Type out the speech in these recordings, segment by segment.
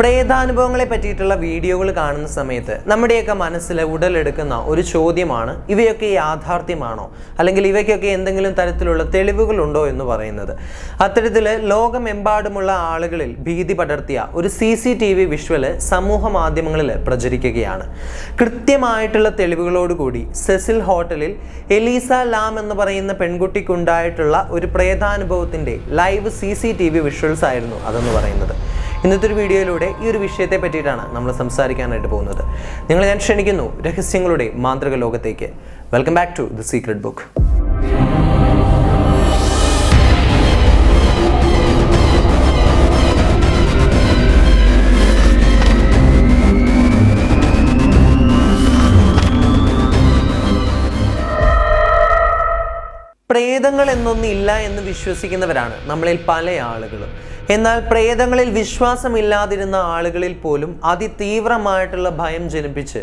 പ്രേതാനുഭവങ്ങളെ പറ്റിയിട്ടുള്ള വീഡിയോകൾ കാണുന്ന സമയത്ത് നമ്മുടെയൊക്കെ മനസ്സിൽ ഉടലെടുക്കുന്ന ഒരു ചോദ്യമാണ് ഇവയൊക്കെ യാഥാർത്ഥ്യമാണോ? അല്ലെങ്കിൽ ഇവയ്ക്കൊക്കെ എന്തെങ്കിലും തരത്തിലുള്ള തെളിവുകളുണ്ടോ എന്ന് പറയുന്നത്. അത്തരത്തിൽ ലോകമെമ്പാടുമുള്ള ആളുകളിൽ ഭീതി പടർത്തിയ ഒരു C C T V visual സമൂഹ മാധ്യമങ്ങളിൽ പ്രചരിക്കുകയാണ്. കൃത്യമായിട്ടുള്ള തെളിവുകളോടുകൂടി സെസിൽ ഹോട്ടലിൽ എലീസ ലാം എന്ന് പറയുന്ന പെൺകുട്ടിക്കുണ്ടായിട്ടുള്ള ഒരു പ്രേതാനുഭവത്തിന്റെ live C C T V visuals ആയിരുന്നു അതെന്ന് പറയുന്നത്. ഇന്നത്തെ ഒരു വീഡിയോയിലൂടെ ഈ ഒരു വിഷയത്തെ പറ്റിയിട്ടാണ് നമ്മൾ സംസാരിക്കാനായിട്ട് പോകുന്നത്. നിങ്ങൾ ഞാൻ ക്ഷണിക്കുന്നു രഹസ്യങ്ങളുടെ മാന്ത്രിക ലോകത്തേക്ക്. Welcome back to the secret book പ്രേതങ്ങൾ എന്നൊന്നില്ല എന്ന് വിശ്വസിക്കുന്നവരാണ് നമ്മളിൽ പല ആളുകളും. എന്നാൽ പ്രേതങ്ങളിൽ വിശ്വാസമില്ലാതിരുന്ന ആളുകളിൽ പോലും അതിതീവ്രമായിട്ടുള്ള ഭയം ജനിപ്പിച്ച്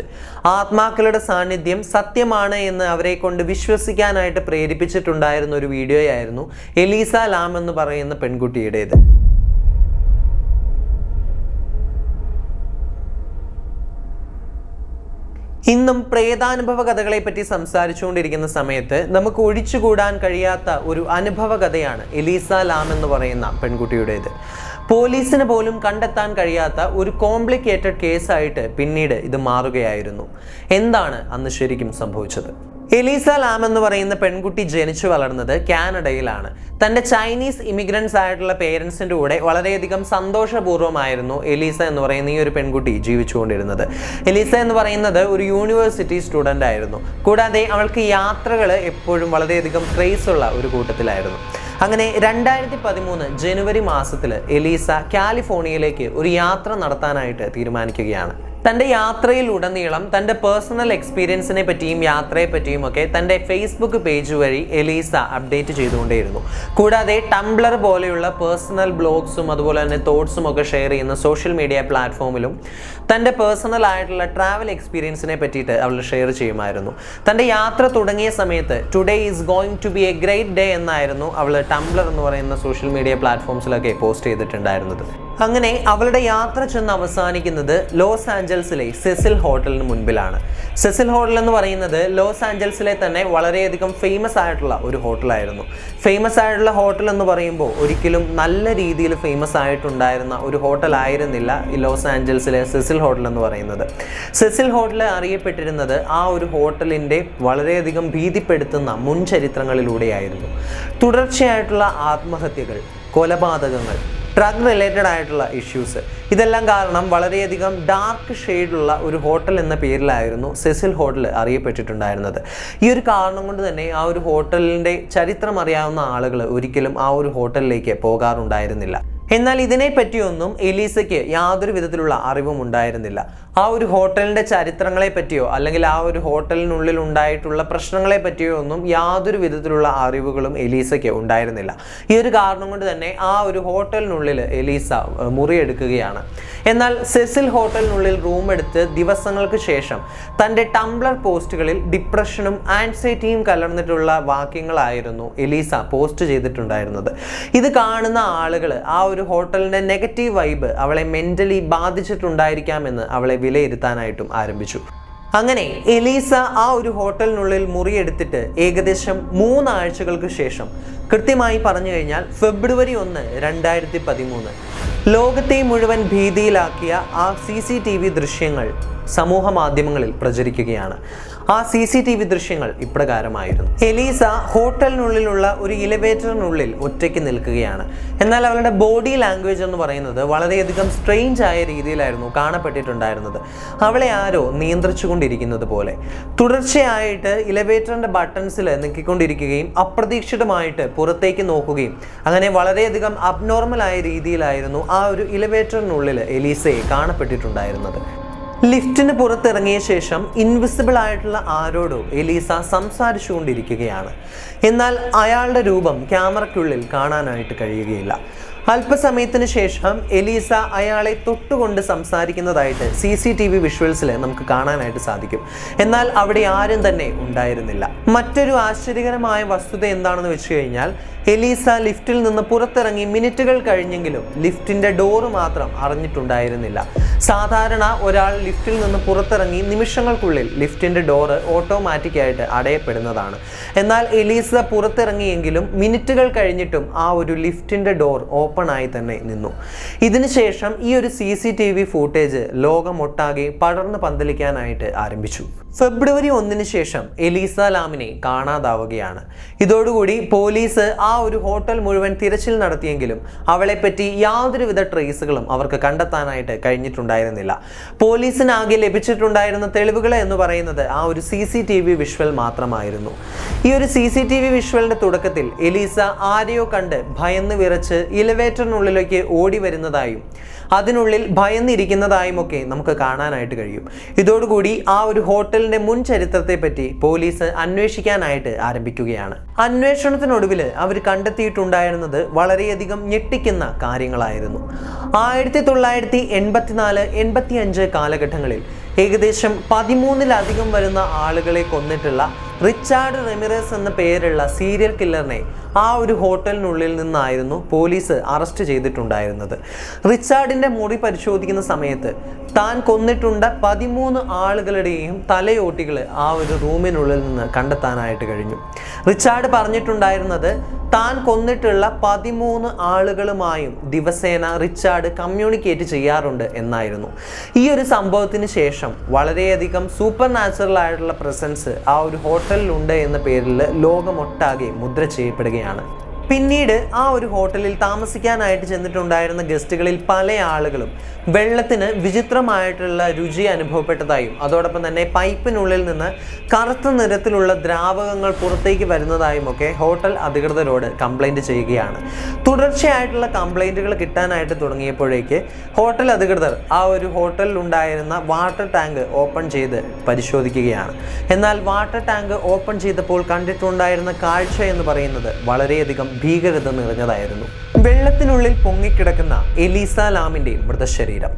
ആത്മാക്കളുടെ സാന്നിധ്യം സത്യമാണ് എന്ന് അവരെ കൊണ്ട് വിശ്വസിക്കാനായിട്ട് പ്രേരിപ്പിച്ചിട്ടുണ്ടായിരുന്ന ഒരു വീഡിയോയായിരുന്നു എലീസ ലാം എന്ന് പറയുന്ന പെൺകുട്ടിയുടേത്. ഇന്നും പ്രേതാനുഭവ കഥകളെ പറ്റി സംസാരിച്ചുകൊണ്ടിരിക്കുന്ന സമയത്ത് നമുക്ക് ഒഴിച്ചുകൂടാൻ കഴിയാത്ത ഒരു അനുഭവ കഥയാണ് എലീസ ലാം എന്ന് പറയുന്ന പെൺകുട്ടിയുടേത്. പോലീസിന് പോലും കണ്ടെത്താൻ കഴിയാത്ത ഒരു കോംപ്ലിക്കേറ്റഡ് കേസായിട്ട് പിന്നീട് ഇത് മാറുകയായിരുന്നു. എന്താണ് അന്ന് ശരിക്കും സംഭവിച്ചത്? എലീസ ലാം എന്ന് പറയുന്ന പെൺകുട്ടി ജനിച്ചു വളർന്നത് കാനഡയിലാണ്. തന്റെ ചൈനീസ് ഇമിഗ്രൻസ് ആയിട്ടുള്ള പേരൻസിന്റെ കൂടെ വളരെയധികം സന്തോഷപൂർവമായിരുന്നു എലീസ എന്ന് പറയുന്ന ഈ ഒരു പെൺകുട്ടി ജീവിച്ചുകൊണ്ടിരുന്നത്. എലീസ എന്ന് പറയുന്നത് ഒരു യൂണിവേഴ്സിറ്റി സ്റ്റുഡന്റ് ആയിരുന്നു. കൂടാതെ അവൾക്ക് യാത്രകൾ എപ്പോഴും വളരെയധികം ക്രേസ് ഉള്ള ഒരു കൂട്ടത്തിലായിരുന്നു. അങ്ങനെ രണ്ടായിരത്തി പതിമൂന്ന് ജനുവരി മാസത്തിൽ എലീസ കാലിഫോർണിയയിലേക്ക് ഒരു യാത്ര നടത്താനായിട്ട് തീരുമാനിക്കുകയാണ്. തന്റെ യാത്രയിലുടനീളം തന്റെ പേഴ്സണൽ എക്സ്പീരിയൻസിനെ പറ്റിയും യാത്രയെ പറ്റിയും ഒക്കെ തന്റെ ഫേസ്ബുക്ക് പേജ് വഴി എലീസ അപ്ഡേറ്റ് ചെയ്തുകൊണ്ടേയിരുന്നു. കൂടാതെ ടംബ്ലർ പോലെയുള്ള പേഴ്സണൽ ബ്ലോഗ്സും അതുപോലെ തന്നെ തോട്ട്സും ഒക്കെ ഷെയർ ചെയ്യുന്ന സോഷ്യൽ മീഡിയ പ്ലാറ്റ്ഫോമിലും തന്റെ പേഴ്സണൽ ആയിട്ടുള്ള ട്രാവൽ എക്സ്പീരിയൻസിനെ പറ്റിയിട്ട് അവൾ ഷെയർ ചെയ്യുമായിരുന്നു. തന്റെ യാത്ര തുടങ്ങിയ സമയത്ത് today is going to be a great day എന്നായിരുന്നു അവൾ ടംബ്ലർ എന്ന് പറയുന്ന സോഷ്യൽ മീഡിയ പ്ലാറ്റ്ഫോംസിലൊക്കെ പോസ്റ്റ് ചെയ്തിട്ടുണ്ടായിരുന്നത്. അങ്ങനെ അവളുടെ യാത്ര ചെന്ന് അവസാനിക്കുന്നത് ലോസ് ആഞ്ചൽസിലെ സെസിൽ ഹോട്ടലിന് മുൻപിലാണ്. സെസിൽ ഹോട്ടൽ എന്ന് പറയുന്നത് ലോസ് ആഞ്ചൽസിലെ തന്നെ വളരെയധികം ഫേമസ് ആയിട്ടുള്ള ഒരു ഹോട്ടലായിരുന്നു. ഫേമസ് ആയിട്ടുള്ള ഹോട്ടൽ എന്ന് പറയുമ്പോൾ ഒരിക്കലും നല്ല രീതിയിൽ ഫേമസ് ആയിട്ടുണ്ടായിരുന്ന ഒരു ഹോട്ടൽ ആയിരുന്നില്ല ഈ ലോസ് ആഞ്ചൽസിലെ സെസിൽ ഹോട്ടൽ എന്ന് പറയുന്നത്. സെസിൽ ഹോട്ടൽ അറിയപ്പെട്ടിരുന്നത് ആ ഒരു ഹോട്ടലിന്റെ വളരെയധികം ഭീതിപ്പെടുത്തുന്ന മുൻചരിത്രങ്ങളിലൂടെയായിരുന്നു. തുടർച്ചയായിട്ടുള്ള ആത്മഹത്യകൾ കൊലപാതകങ്ങൾ ഡ്രഗ് റിലേറ്റഡ് ആയിട്ടുള്ള ഇഷ്യൂസ് ഇതെല്ലാം കാരണം വളരെയധികം ഡാർക്ക് ഷെയ്ഡുള്ള ഒരു ഹോട്ടൽ എന്ന പേരിലായിരുന്നു സെസിൽ ഹോട്ടൽ അറിയപ്പെട്ടിട്ടുണ്ടായിരുന്നത്. ഈ ഒരു കാരണം കൊണ്ട് തന്നെ ആ ഒരു ഹോട്ടലിന്റെ ചരിത്രം അറിയാവുന്ന ആളുകൾ ഒരിക്കലും ആ ഒരു ഹോട്ടലിലേക്ക് പോകാറുണ്ടായിരുന്നില്ല. എന്നാൽ ഇതിനെപ്പറ്റിയൊന്നും എലീസയ്ക്ക് യാതൊരു വിധത്തിലുള്ള അറിവും ഉണ്ടായിരുന്നില്ല. ആ ഒരു ഹോട്ടലിന്റെ ചരിത്രങ്ങളെ പറ്റിയോ അല്ലെങ്കിൽ ആ ഒരു ഹോട്ടലിനുള്ളിൽ ഉണ്ടായിട്ടുള്ള പ്രശ്നങ്ങളെ പറ്റിയോ ഒന്നും യാതൊരു വിധത്തിലുള്ള അറിവുകളും എലീസയ്ക്ക് ഉണ്ടായിരുന്നില്ല. ഈ ഒരു കാരണം കൊണ്ട് തന്നെ ആ ഒരു ഹോട്ടലിനുള്ളിൽ എലീസ മുറിയെടുക്കുകയാണ്. എന്നാൽ സെസിൽ ഹോട്ടലിനുള്ളിൽ റൂം എടുത്ത് ദിവസങ്ങൾക്ക് ശേഷം തന്റെ ടംബ്ലർ പോസ്റ്റുകളിൽ ഡിപ്രഷനും ആൻസൈറ്റിയും കലർന്നിട്ടുള്ള വാക്യങ്ങളായിരുന്നു എലീസ പോസ്റ്റ് ചെയ്തിട്ടുണ്ടായിരുന്നത്. ഇത് കാണുന്ന ആളുകൾ ആ ഒരു ഹോട്ടലിന്റെ നെഗറ്റീവ് വൈബ് അവളെ മെന്റലി ബാധിച്ചിട്ടുണ്ടായിരിക്കാമെന്ന് അവളെ വിലയിരുത്താനായിട്ടും ആരംഭിച്ചു. അങ്ങനെ എലീസ ആ ഒരു ഹോട്ടലിനുള്ളിൽ മുറിയെടുത്തിട്ട് ഏകദേശം മൂന്നാഴ്ചകൾക്ക് ശേഷം കൃത്യമായി പറഞ്ഞു കഴിഞ്ഞാൽ ഫെബ്രുവരി ഒന്ന് രണ്ടായിരത്തി പതിമൂന്ന് ലോകത്തെ മുഴുവൻ ഭീതിയിലാക്കിയ ആ സി സി ടി വി ദൃശ്യങ്ങൾ സമൂഹ മാധ്യമങ്ങളിൽ പ്രചരിക്കുകയാണ്. ആ സി സി ടി വി ദൃശ്യങ്ങൾ ഇപ്രകാരമായിരുന്നു. എലീസ ഹോട്ടലിനുള്ളിലുള്ള ഒരു ഇലവേറ്ററിനുള്ളിൽ ഒറ്റയ്ക്ക് നിൽക്കുകയാണ്. എന്നാൽ അവളുടെ ബോഡി ലാംഗ്വേജ് എന്ന് പറയുന്നത് വളരെയധികം സ്ട്രെയിഞ്ച് ആയ രീതിയിലായിരുന്നു കാണപ്പെട്ടിട്ടുണ്ടായിരുന്നത്. അവളെ ആരോ നിയന്ത്രിച്ചുകൊണ്ടിരിക്കുന്നത് പോലെ. തുടർച്ചയായിട്ട് ഇലവേറ്ററിന്റെ ബട്ടൺസിൽ നിൽക്കിക്കൊണ്ടിരിക്കുകയും അപ്രതീക്ഷിതമായിട്ട് പുറത്തേക്ക് നോക്കുകയും അങ്ങനെ വളരെയധികം അബ്നോർമൽ ആയ രീതിയിലായിരുന്നു ആ ഒരു ഇലവേറ്ററിനുള്ളിൽ എലീസയെ കാണപ്പെട്ടിട്ടുണ്ടായിരുന്നത്. ലിഫ്റ്റിന് പുറത്തിറങ്ങിയ ശേഷം ഇൻവിസിബിൾ ആയിട്ടുള്ള ആരോടോ എലീസ സംസാരിച്ചുകൊണ്ടിരിക്കുകയാണ്. എന്നാൽ അയാളുടെ രൂപം ക്യാമറയ്ക്കുള്ളിൽ കാണാനായിട്ട് കഴിയുകയില്ല. അല്പസമയത്തിന് ശേഷം എലീസ അയാളെ തൊട്ടുകൊണ്ട് സംസാരിക്കുന്നതായിട്ട് സി സി ടി വി വിഷ്വൽസിൽ നമുക്ക് കാണാനായിട്ട് സാധിക്കും. എന്നാൽ അവിടെ ആരും തന്നെ ഉണ്ടായിരുന്നില്ല. മറ്റൊരു ആശ്ചര്യകരമായ വസ്തുത എന്താണെന്ന് വെച്ച് കഴിഞ്ഞാൽ എലീസ ലിഫ്റ്റിൽ നിന്ന് പുറത്തിറങ്ങി മിനിറ്റുകൾ കഴിഞ്ഞെങ്കിലും ലിഫ്റ്റിന്റെ ഡോറ് മാത്രം അറിഞ്ഞിട്ടുണ്ടായിരുന്നില്ല. സാധാരണ ഒരാൾ ലിഫ്റ്റിൽ നിന്ന് പുറത്തിറങ്ങി നിമിഷങ്ങൾക്കുള്ളിൽ ലിഫ്റ്റിന്റെ ഡോറ് ഓട്ടോമാറ്റിക്കായിട്ട് അടയപ്പെടുന്നതാണ്. എന്നാൽ എലീസ പുറത്തിറങ്ങിയെങ്കിലും മിനിറ്റുകൾ കഴിഞ്ഞിട്ടും ആ ഒരു ലിഫ്റ്റിന്റെ ഡോർ ഓപ്പൺ ആയി തന്നെ നിന്നു. ഇതിനുശേഷം ഈ ഒരു C C T V footage ലോകമൊട്ടാകെ പടർന്ന് പന്തലിക്കാനായിട്ട് ആരംഭിച്ചു. ഫെബ്രുവരി ഒന്നിന് ശേഷം എലീസ ലാമിനെ കാണാതാവുകയാണ്. ഇതോടുകൂടി പോലീസ് ആ ഒരു ഹോട്ടൽ മുഴുവൻ തിരച്ചിൽ നടത്തിയെങ്കിലും അവളെപ്പറ്റി യാതൊരുവിധ ട്രേസുകളും അവർക്ക് കണ്ടെത്താനായിട്ട് കഴിഞ്ഞിട്ടുണ്ടായിരുന്നില്ല. പോലീസിനാകെ ലഭിച്ചിട്ടുണ്ടായിരുന്ന തെളിവുകൾ എന്ന് പറയുന്നത് ആ ഒരു C C T V visual മാത്രമായിരുന്നു. ഈ ഒരു സി സി ടി വി വിഷ്വലിന്റെ തുടക്കത്തിൽ എലീസ ആരെയോ കണ്ട് ഭയന്ന് വിറച്ച് ഇലവേറ്ററിനുള്ളിലേക്ക് ഓടി വരുന്നതായും അതിനുള്ളിൽ ഭയന്നിരിക്കുന്നതായും ഒക്കെ നമുക്ക് കാണാനായിട്ട് കഴിയും. ഇതോടുകൂടി ആ ഒരു ഹോട്ടലിന്റെ മുൻ ചരിത്രത്തെ പറ്റി പോലീസ് അന്വേഷിക്കാനായിട്ട് ആരംഭിക്കുകയാണ്. അന്വേഷണത്തിനൊടുവിൽ അവർ കണ്ടെത്തിയിട്ടുണ്ടായിരുന്നത് വളരെയധികം ഞെട്ടിക്കുന്ന കാര്യങ്ങളായിരുന്നു. ആയിരത്തി തൊള്ളായിരത്തി എൺപത്തിനാല് എൺപത്തി അഞ്ച് കാലഘട്ടങ്ങളിൽ ഏകദേശം പതിമൂന്നിലധികം വരുന്ന ആളുകളെ കൊന്നിട്ടുള്ള റിച്ചാർഡ് റെമിറസ് എന്ന പേരുള്ള സീരിയൽ കില്ലറിനെ ആ ഒരു ഹോട്ടലിനുള്ളിൽ നിന്നായിരുന്നു പോലീസ് അറസ്റ്റ് ചെയ്തിട്ടുണ്ടായിരുന്നത്. റിച്ചാർഡിന്റെ മുറി പരിശോധിക്കുന്ന സമയത്ത് താൻ കൊന്നിട്ടുണ്ട പതിമൂന്ന് ആളുകളുടെയും തലയോട്ടികൾ ആ ഒരു റൂമിനുള്ളിൽ നിന്ന് കണ്ടെത്താനായിട്ട് കഴിഞ്ഞു. റിച്ചാർഡ് പറഞ്ഞിട്ടുണ്ടായിരുന്നത് താൻ കൊന്നിട്ടുള്ള പതിമൂന്ന് ആളുകളുമായും ദിവസേന റിച്ചാർഡ് കമ്മ്യൂണിക്കേറ്റ് ചെയ്യാറുണ്ട് എന്നായിരുന്നു. ഈ ഒരു സംഭവത്തിന് ശേഷം വളരെയധികം സൂപ്പർ നാച്ചുറൽ ആയിട്ടുള്ള പ്രസൻസ് ആ ഒരു ഹോട്ടലിലുണ്ട് എന്ന പേരിൽ ലോകമൊട്ടാകെ മുദ്ര ചെയ്യപ്പെടുകയാണ്. പിന്നീട് ആ ഒരു ഹോട്ടലിൽ താമസിക്കാനായിട്ട് ചെന്നിട്ടുണ്ടായിരുന്ന ഗസ്റ്റുകളിൽ പല ആളുകളും വെള്ളത്തിന് വിചിത്രമായിട്ടുള്ള രുചി അനുഭവപ്പെട്ടതായും അതോടൊപ്പം തന്നെ പൈപ്പിനുള്ളിൽ നിന്ന് കറുത്ത നിറത്തിലുള്ള ദ്രാവകങ്ങൾ പുറത്തേക്ക് വരുന്നതായും ഒക്കെ ഹോട്ടൽ അധികൃതരോട് കംപ്ലൈന്റ് ചെയ്യുകയാണ്. തുടർച്ചയായിട്ടുള്ള കംപ്ലൈന്റുകൾ കിട്ടാനായിട്ട് തുടങ്ങിയപ്പോഴേക്ക് ഹോട്ടൽ അധികൃതർ ആ ഒരു ഹോട്ടലിൽ ഉണ്ടായിരുന്ന വാട്ടർ ടാങ്ക് ഓപ്പൺ ചെയ്ത് പരിശോധിക്കുകയാണ്. എന്നാൽ വാട്ടർ ടാങ്ക് ഓപ്പൺ ചെയ്തപ്പോൾ കണ്ടിട്ടുണ്ടായിരുന്ന കാഴ്ച എന്ന് പറയുന്നത് വളരെയധികം ഭീകരത നിറഞ്ഞതായിരുന്നു. വെള്ളത്തിനുള്ളിൽ പൊങ്ങിക്കിടക്കുന്ന എലീസ ലാമിന്റെ മൃതശരീരം.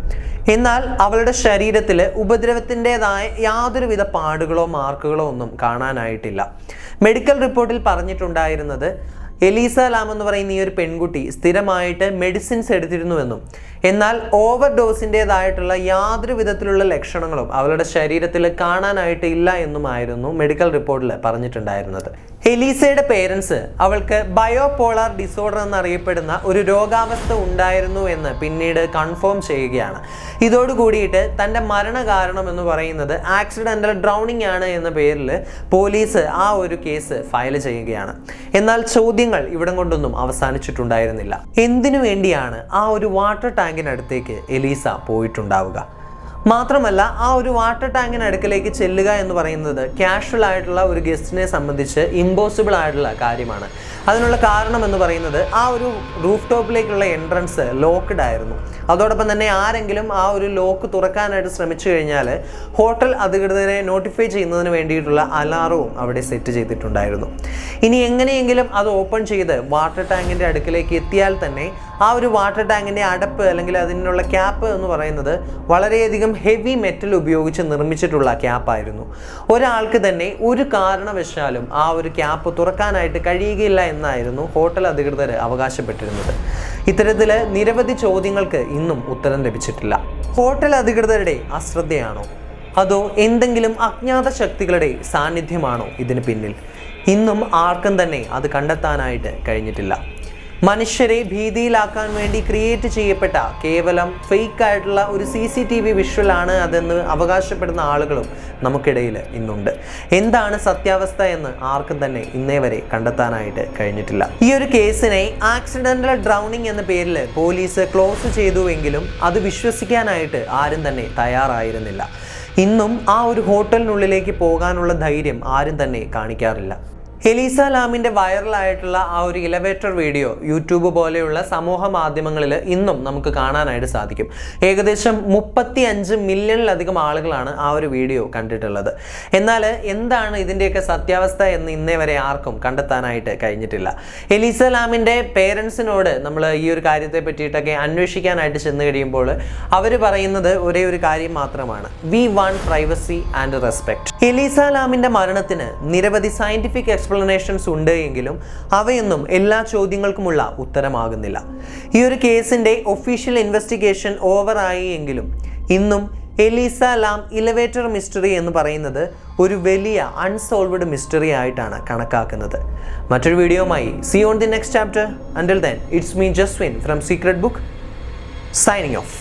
എന്നാൽ അവളുടെ ശരീരത്തിൽ ഉപദ്രവത്തിന്റെതായ യാതൊരുവിധ പാടുകളോ മാർക്കുകളോ ഒന്നും കാണാനായിട്ടില്ല. മെഡിക്കൽ റിപ്പോർട്ടിൽ പറഞ്ഞിട്ടുണ്ടായിരുന്നത് എലീസ ലാം എന്ന് പറയുന്ന ഈ ഒരു പെൺകുട്ടി സ്ഥിരമായിട്ട് മെഡിസിൻസ് എടുത്തിരുന്നുവെന്നും എന്നാൽ ഓവർ ഡോസിന്റെതായിട്ടുള്ള യാതൊരു വിധത്തിലുള്ള ലക്ഷണങ്ങളും അവളുടെ ശരീരത്തിൽ കാണാനായിട്ട് ഇല്ല എന്നുമായിരുന്നു മെഡിക്കൽ റിപ്പോർട്ടിൽ പറഞ്ഞിട്ടുണ്ടായിരുന്നത്. എലീസയുടെ പേരൻസ് അവൾക്ക് ബയോപോളാർ ഡിസോർഡർ എന്നറിയപ്പെടുന്ന ഒരു രോഗാവസ്ഥ ഉണ്ടായിരുന്നു എന്ന് പിന്നീട് കൺഫേം ചെയ്യുകയാണ്. ഇതോട് കൂടിയിട്ട് തന്റെ മരണകാരണം എന്ന് പറയുന്നത് ആക്സിഡന്റൽ ഡ്രൗണിംഗ് ആണ് എന്ന പേരിൽ പോലീസ് ആ ഒരു കേസ് ഫയൽ ചെയ്യുകയാണ്. എന്നാൽ ചോദ്യങ്ങൾ ഇവിടം കൊണ്ടൊന്നും അവസാനിച്ചിട്ടുണ്ടായിരുന്നില്ല. എന്തിനു വേണ്ടിയാണ് ആ ഒരു വാട്ടർ ടാങ്കിനടുത്തേക്ക് എലീസ പോയിട്ടുണ്ടാവുക. മാത്രമല്ല ആ ഒരു വാട്ടർ ടാങ്കിന് അടുക്കലേക്ക് ചെല്ലുക എന്ന് പറയുന്നത് കാഷ്വൽ ആയിട്ടുള്ള ഒരു ഗസ്റ്റിനെ സംബന്ധിച്ച് ഇമ്പോസിബിൾ ആയിട്ടുള്ള കാര്യമാണ്. അതിനുള്ള കാരണം എന്ന് പറയുന്നത് ആ ഒരു റൂഫ് ടോപ്പിലേക്കുള്ള എൻട്രൻസ് ലോക്ക്ഡ് ആയിരുന്നു. അതോടൊപ്പം തന്നെ ആരെങ്കിലും ആ ഒരു ലോക്ക് തുറക്കാനായിട്ട് ശ്രമിച്ചു കഴിഞ്ഞാൽ ഹോട്ടൽ അധികൃതരെ നോട്ടിഫൈ ചെയ്യുന്നതിന് വേണ്ടിയിട്ടുള്ള അലാറവും അവിടെ സെറ്റ് ചെയ്തിട്ടുണ്ടായിരുന്നു. ഇനി എങ്ങനെയെങ്കിലും അത് ഓപ്പൺ ചെയ്ത് വാട്ടർ ടാങ്കിന്റെ അടുക്കിലേക്ക് എത്തിയാൽ തന്നെ ആ ഒരു വാട്ടർ ടാങ്കിന്റെ അടപ്പ് അല്ലെങ്കിൽ അതിനുള്ള ക്യാപ്പ് എന്ന് പറയുന്നത് വളരെയധികം ഹെവി മെറ്റൽ ഉപയോഗിച്ച് നിർമ്മിച്ചിട്ടുള്ള ക്യാപ്പായിരുന്നു ഒരാൾക്ക് തന്നെ ഒരു കാരണവശാലും ആ ഒരു ക്യാപ്പ് തുറക്കാനായിട്ട് കഴിയുകയില്ല എന്നായിരുന്നു ഹോട്ടൽ അധികൃതർ അവകാശപ്പെട്ടിരുന്നത്. ഇത്തരത്തിൽ നിരവധി ചോദ്യങ്ങൾക്ക് ഇന്നും ഉത്തരം ലഭിച്ചിട്ടില്ല. ഹോട്ടൽ അധികൃതരുടെ അശ്രദ്ധയാണോ? അതോ എന്തെങ്കിലും അജ്ഞാത ശക്തികളുടെ സാന്നിധ്യമാണോ ഇതിന് പിന്നിൽ? ഇന്നും ആർക്കും തന്നെ അത് കണ്ടെത്താനായിട്ട് കഴിഞ്ഞിട്ടില്ല. മനുഷ്യരെ ഭീതിയിലാക്കാൻ വേണ്ടി ക്രിയേറ്റ് ചെയ്യപ്പെട്ട കേവലം ഫേക്ക് ആയിട്ടുള്ള ഒരു സി സി ടി വി വിഷ്വലാണ് അതെന്ന് അവകാശപ്പെടുന്ന ആളുകളും നമുക്കിടയിൽ ഇന്നുണ്ട്. എന്താണ് സത്യാവസ്ഥ എന്ന് ആർക്കും തന്നെ ഇന്നേ വരെ കണ്ടെത്താനായിട്ട് കഴിഞ്ഞിട്ടില്ല. ഈ ഒരു കേസിനെ ആക്സിഡന്റൽ ഡ്രൗണിംഗ് എന്ന പേരിൽ പോലീസ് ക്ലോസ് ചെയ്തുവെങ്കിലും അത് വിശ്വസിക്കാനായിട്ട് ആരും തന്നെ തയ്യാറായിരുന്നില്ല. ഇന്നും ആ ഒരു ഹോട്ടലിനുള്ളിലേക്ക് പോകാനുള്ള ധൈര്യം ആരും തന്നെ കാണിക്കാറില്ല. എലീസ ലാമിന്റെ വൈറലായിട്ടുള്ള ആ ഒരു ഇലവേറ്റർ വീഡിയോ യൂട്യൂബ് പോലെയുള്ള സമൂഹ മാധ്യമങ്ങളിൽ ഇന്നും നമുക്ക് കാണാനായിട്ട് സാധിക്കും. ഏകദേശം മുപ്പത്തി അഞ്ച് മില്യണിലധികം ആളുകളാണ് ആ ഒരു വീഡിയോ കണ്ടിട്ടുള്ളത്. എന്നാൽ എന്താണ് ഇതിന്റെയൊക്കെ സത്യാവസ്ഥ എന്ന് ഇന്നേ വരെ ആർക്കും കണ്ടെത്താനായിട്ട് കഴിഞ്ഞിട്ടില്ല. എലീസ ലാമിന്റെ പേരൻസിനോട് നമ്മൾ ഈ ഒരു കാര്യത്തെ പറ്റിയിട്ടൊക്കെ അന്വേഷിക്കാനായിട്ട് ചെന്ന് കഴിയുമ്പോൾ അവർ പറയുന്നത് ഒരേ ഒരു കാര്യം മാത്രമാണ്. We want privacy and respect Elisa ലാമിന്റെ മരണത്തിന് നിരവധി സയന്റിഫിക് എക്സ്പ്ലനേഷൻസ് ഉണ്ട് എങ്കിലും അവയൊന്നും എല്ലാ ചോദ്യങ്ങൾക്കുമുള്ള ഉത്തരമാകുന്നില്ല. ഈ ഒരു കേസിന്റെ ഒഫീഷ്യൽ ഇൻവെസ്റ്റിഗേഷൻ ഓവറായി എങ്കിലും ഇന്നും എലീസ ലാം ഇലവേറ്റർ മിസ്റ്ററി എന്ന് പറയുന്നത് ഒരു വലിയ അൺസോൾവഡ് മിസ്റ്ററി ആയിട്ടാണ് കണക്കാക്കുന്നത്. മറ്റൊരു വീഡിയോയുമായി see on the next chapter until then it's me Jaswin from secret book signing off